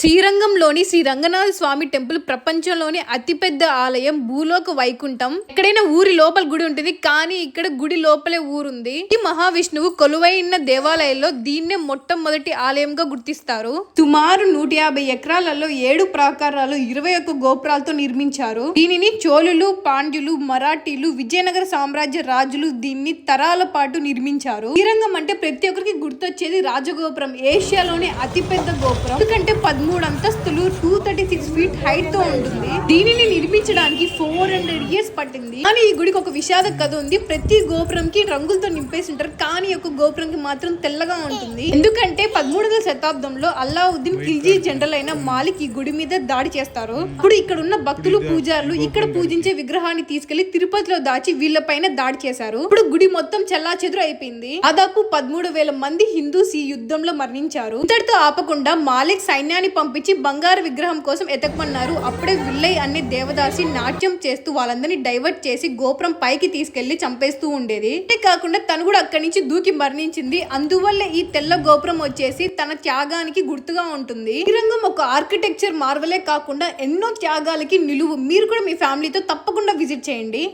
శ్రీరంగంలోని Shri Ranganatha Swamy temple ప్రపంచంలోని అతిపెద్ద ఆలయం భూలోక వైకుంఠం. ఎక్కడైనా ఊరి లోపల గుడి ఉంటుంది. కానీ ఇక్కడ గుడి లోపలే ఊరుంది. ఈ మహావిష్ణువు కొలువైన దేవాలయంలో దీన్నే మొట్టమొదటి ఆలయంగా గుర్తిస్తారు. సుమారు నూట యాభై ఎకరాలలో ఏడు ప్రాకారాలు ఇరవై ఒక్క గోపురాలతో నిర్మించారు. దీనిని చోళులు పాండ్యులు మరాఠీలు విజయనగర సామ్రాజ్య రాజులు దీన్ని తరాల పాటు నిర్మించారు. శ్రీరంగం అంటే ప్రతి ఒక్కరికి గుర్తొచ్చేది రాజగోపురం. ఏషియాలోనే అతిపెద్ద గోపురం. ఎందుకంటే మూడు అంతస్తులు టూ థర్టీ సిక్స్ ఫీట్ హైట్తో ఉంటుంది. దీనిని నిర్మించడానికి ఫోర్ హండ్రెడ్ ఇయర్స్ పట్టింది. కానీ ఈ గుడికి ఒక విషాద కథ ఉంది. ప్రతి గోపురం కి రంగులతో నింపేసి ఉంటారు కానీ ఒక గోపురం కి మాత్రం తెల్లగా ఉంటుంది. ఎందుకంటే పదమూడవ శతాబ్దంలో అల్లావుద్దీన్ ఖిల్జీ జనరల్ అయిన మాలిక్ ఈ గుడి మీద దాడి చేస్తారు. ఇప్పుడు ఇక్కడ ఉన్న భక్తులు పూజారులు ఇక్కడ పూజించే విగ్రహాన్ని తీసుకెళ్ళి తిరుపతిలో దాచి వీళ్ళపైన దాడి చేశారు. ఇప్పుడు గుడి మొత్తం చెల్లా అయిపోయింది. దాదాపు పదమూడు వేల మంది హిందూస్ ఈ యుద్ధంలో మరణించారు. ఇంతటితో ఆపకుండా మాలిక్ సైన్యాన్ని పంపించి బంగారు విగ్రహం కోసం ఎతకమన్నారు. అప్పుడే విల్లయ్ అనే దేవదాసి నాట్యం చేస్తూ వాళ్ళందరినీ డైవర్ట్ చేసి గోపురం పైకి తీసుకెళ్ళి చంపేస్తూ ఉండేది. అంతే కాకుండా తను కూడా అక్కడి నుంచి దూకి మరణించింది. అందువల్ల ఈ తెల్ల గోపురం వచ్చేసి తన త్యాగానికి గుర్తుగా ఉంటుంది. ఈ రంగం ఒక ఆర్కిటెక్చర్ మార్వలే కాకుండా ఎన్నో త్యాగాలకి నిలువు. మీరు కూడా మీ ఫ్యామిలీతో తప్పకుండా విజిట్ చేయండి.